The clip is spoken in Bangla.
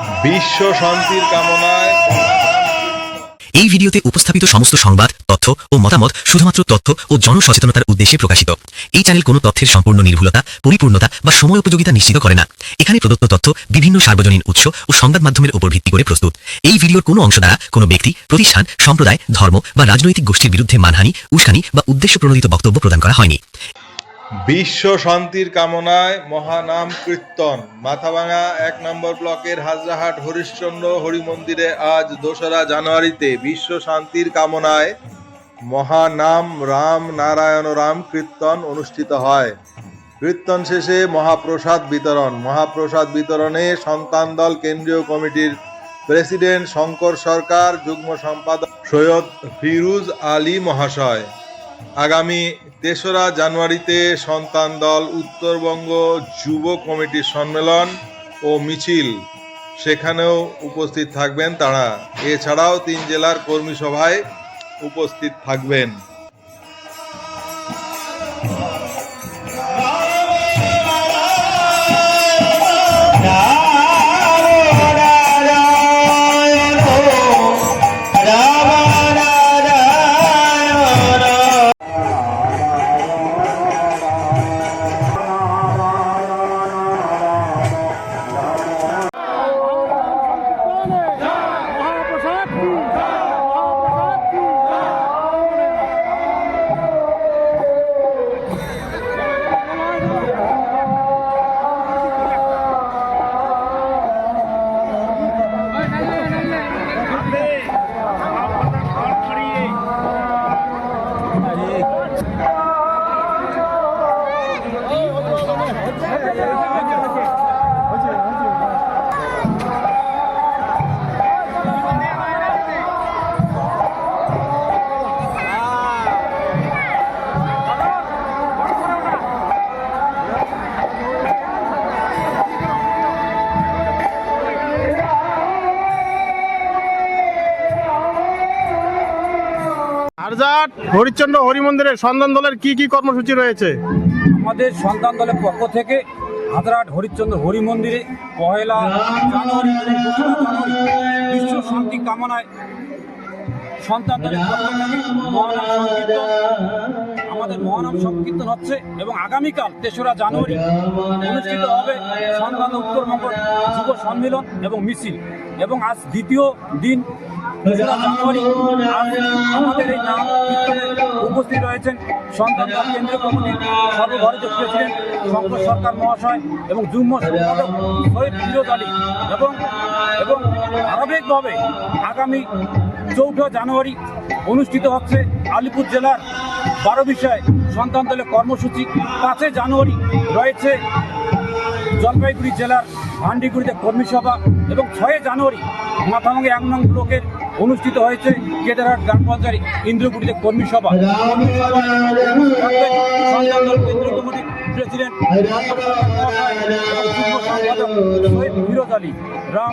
বিশ্ব শান্তির কামনায়। এই ভিডিওতে উপস্থাপিত সমস্ত সংবাদ, তথ্য ও মতামত শুধুমাত্র তথ্য ও জনসচেতনতার উদ্দেশ্যে প্রকাশিত। এই চ্যানেল কোনো তথ্যের সম্পূর্ণ নির্ভুলতা, পরিপূর্ণতা বা সময় উপযোগিতা নিশ্চিত করে না। এখানে প্রদত্ত তথ্য বিভিন্ন সার্বজনীন উৎস ও সংবাদ মাধ্যমের উপর ভিত্তি করে প্রস্তুত। এই ভিডিওর কোনো অংশ দ্বারা কোনো ব্যক্তি, প্রতিষ্ঠান, সম্প্রদায়, ধর্ম বা রাজনৈতিক গোষ্ঠীর বিরুদ্ধে মানহানি, উস্কানি বা উদ্দেশ্য প্রণোদিত বক্তব্য প্রদান করা হয়নি। বিশ্ব শান্তির কামনায় মহানাম কীর্তন। মাথাভাঙা এক নম্বর ব্লকের হাজরাহাট হরিশ্চন্দ্র হরি মন্দিরে আজ দোসরা জানুয়ারিতে বিশ্ব শান্তির কামনায় মহানাম রাম নারায়ণ রাম কীর্তন অনুষ্ঠিত হয়। কীর্তন শেষে মহাপ্রসাদ বিতরণ। মহাপ্রসাদ বিতরণে সন্তান দল কেন্দ্রীয় কমিটির প্রেসিডেন্ট শঙ্কর সরকার, যুগ্ম সম্পাদক সৈয়দ ফিরুজ আলী মহাশয়। আগামী তেসরা জানুয়ারিতে সন্তান দল উত্তরবঙ্গ যুব কমিটির সম্মেলন ও মিছিল। সেখানেও উপস্থিত থাকবেন তারা। এছাড়াও তিন জেলার কর্মী সভায় উপস্থিত থাকবেন। আরজাট হরিচন্দ্র হরিমন্দিরে সন্ধান দলের কি কি কর্মসূচি রয়েছে? আমাদের সন্তান দলের পক্ষ থেকে হাজরাট হরিচন্দ্র হরি মন্দিরে পহেলা জানুয়ারি বিশ্ব শান্তি কামনায় সন্তান দলের পক্ষ থেকে আমাদের মহানাম সংকীর্তন হচ্ছে এবং আগামীকাল তেসরা জানুয়ারি অনুষ্ঠিত হবে সন্তান উত্তরবঙ্গ যুব সম্মেলন এবং মিছিল। এবং আজ দ্বিতীয় দিন জানুয়ারি উপস্থিত রয়েছেন সন্তান কেন্দ্রীয় কমিটির সর্বভারতীয় প্রেসিডেন্ট শঙ্কর সরকার মহাশয় এবং যুগ্ম সম্পাদক শহীদ ফিরোজ আলী এবং এবং ধারাবাহিকভাবে আগামী চৌঠা জানুয়ারি অনুষ্ঠিত হচ্ছে আলিপুর জেলার বারো বিষয় সন্তান দলের কর্মসূচি। পাঁচই জানুয়ারি রয়েছে জলপাইগুড়ি জেলার ভান্ডিগুড়িতে কর্মী সভা এবং ছয় জানুয়ারি মাথাভাঙ্গি এক নং ব্লকের অনুষ্ঠিত হয়েছে কেদারহাট গ্রাম পঞ্চায়েত ইন্দ্রপুরীতে কর্মী সভা। প্রেসিডেন্ট রাম।